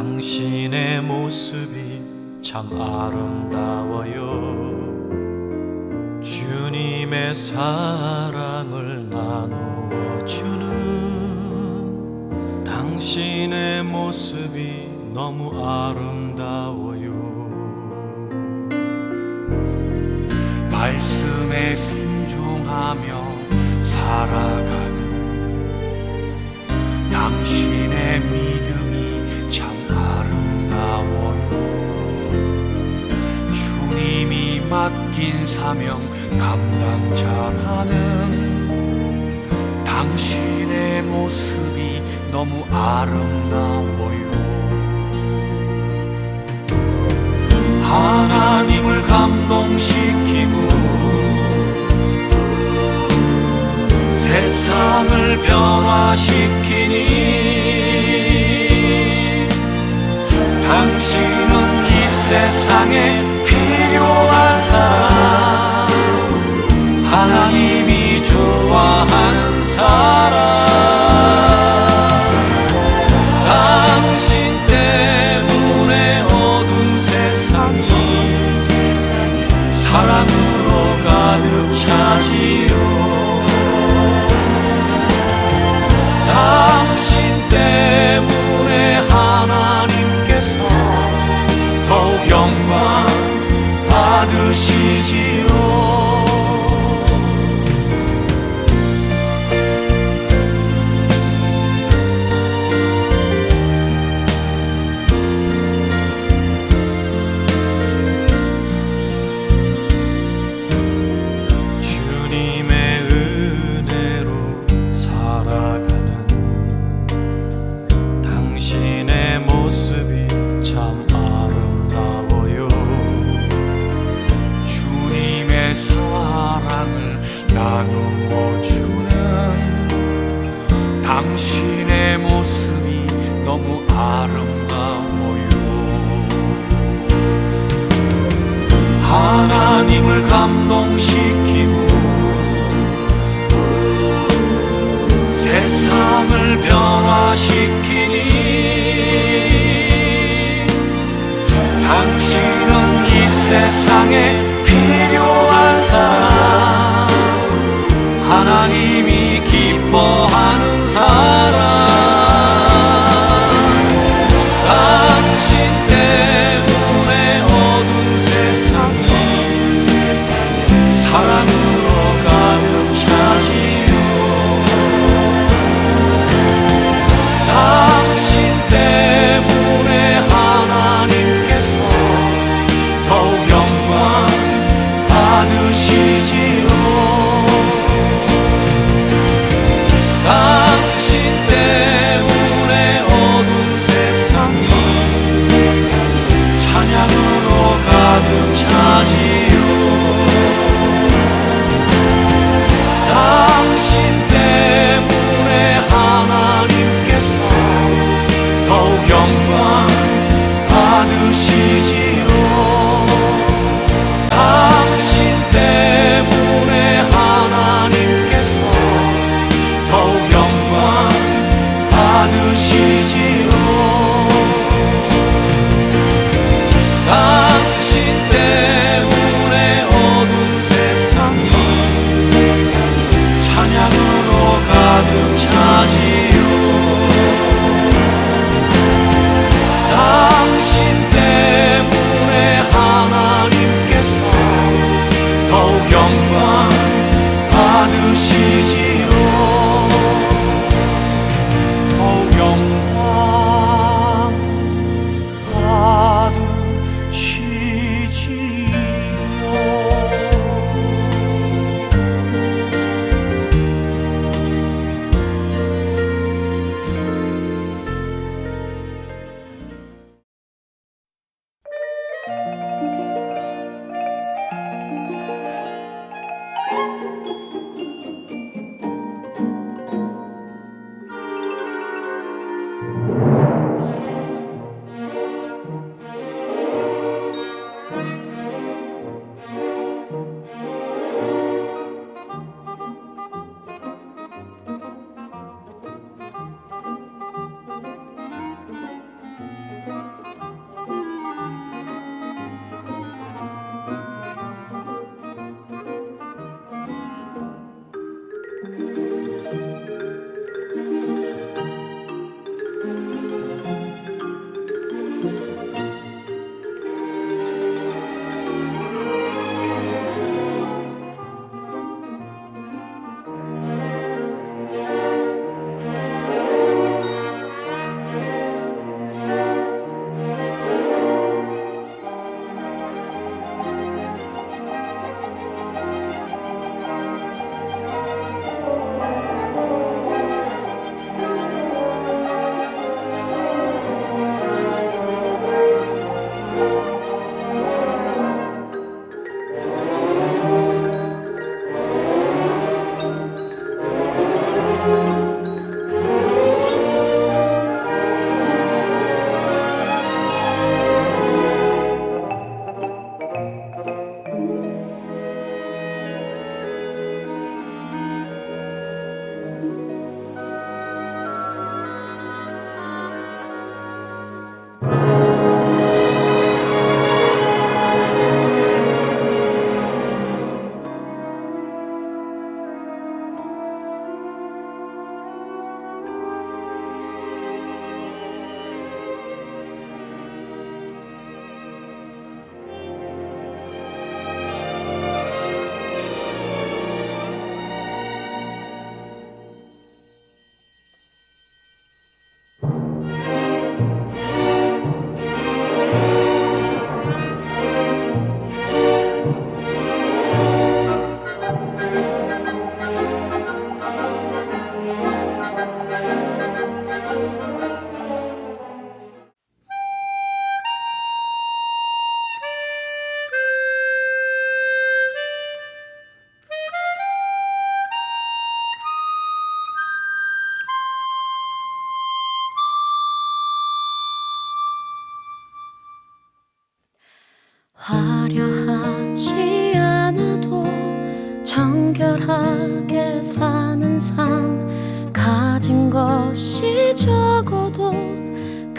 당신의 모습이 참 아름다워요. 주님의 사랑을 나누어 주는 당신의 모습이 너무 아름다워요. 말씀에 순종하며 살아가는 당신의 미 맡긴 사명 감당자라는 당신의 모습이 너무 아름다워요. 하나님을 감동시키고 세상을 변화시키니 당신은 이 세상에 하나님이 좋아하는 사람. 당신 때문에 어두운 세상이 사랑으로 가득 차지요. 당신 때문에 하나님께서 더욱 영광 받으시지요 감동시키고 세상을 변화시키니 당신은 이 세상에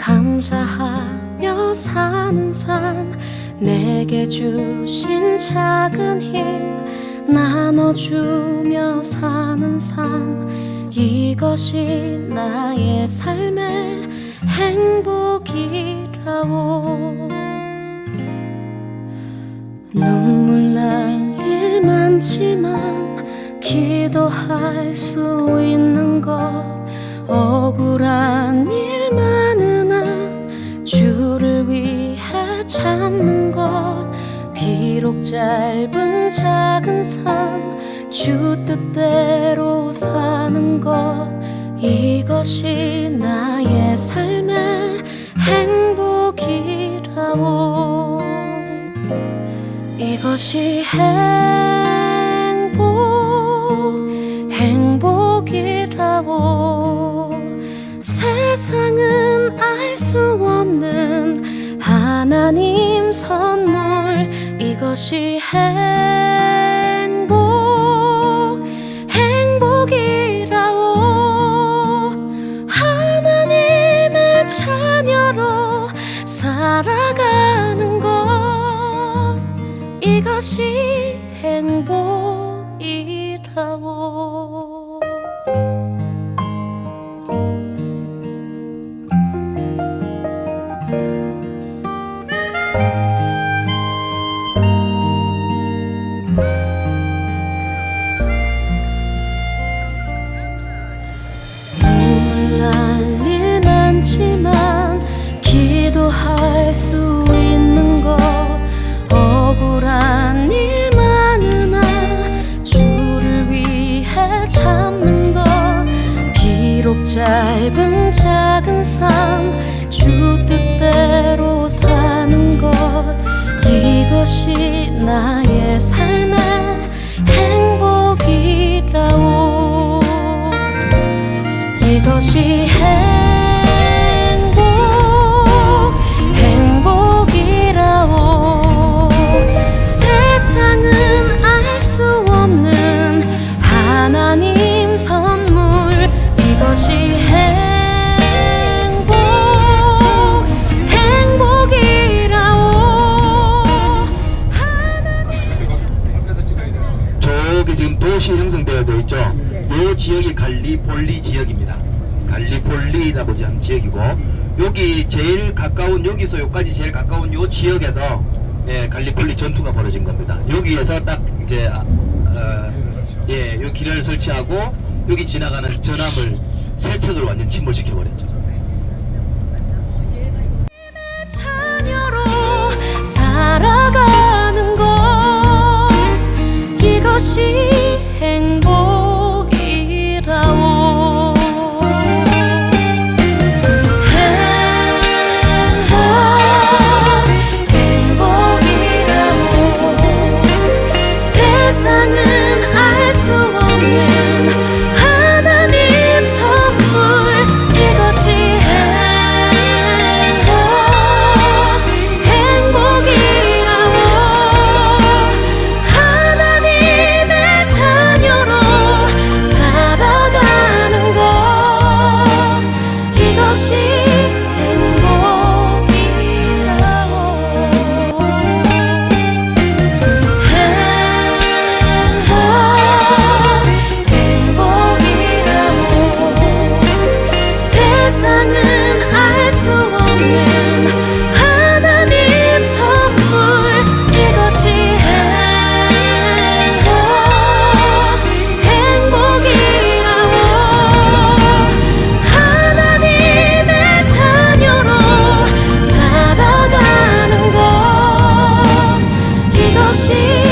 감사하며 사는 삶. 내게 주신 작은 힘 나눠주며 사는 삶. 이것이 나의 삶의 행복이라오 눈물 날 일 많지만 기도할 수 있는 것. 억울한 일많 참는 것. 비록 짧은 작은 삶 주 뜻대로 사는 것. 이것이 나의 삶의 행복이라오 이것이 행복 행복이라고. 세상은 알 수 없는 이것 작은 삶 주 뜻대로 사는 것. 이것이 나의 삶의 행복이라오. 이것이 행 제일 가까운 여기서 여기까지 제일 가까운 요 지역에서 예, 갈리폴리 전투가 벌어진 겁니다. 여기에서 딱 이제 아, 어, 예, 요 길을 설치하고 여기 지나가는 전함을 세 척을 완전 침몰시켜 버렸죠. 살아가는 것 이것이 행복 心。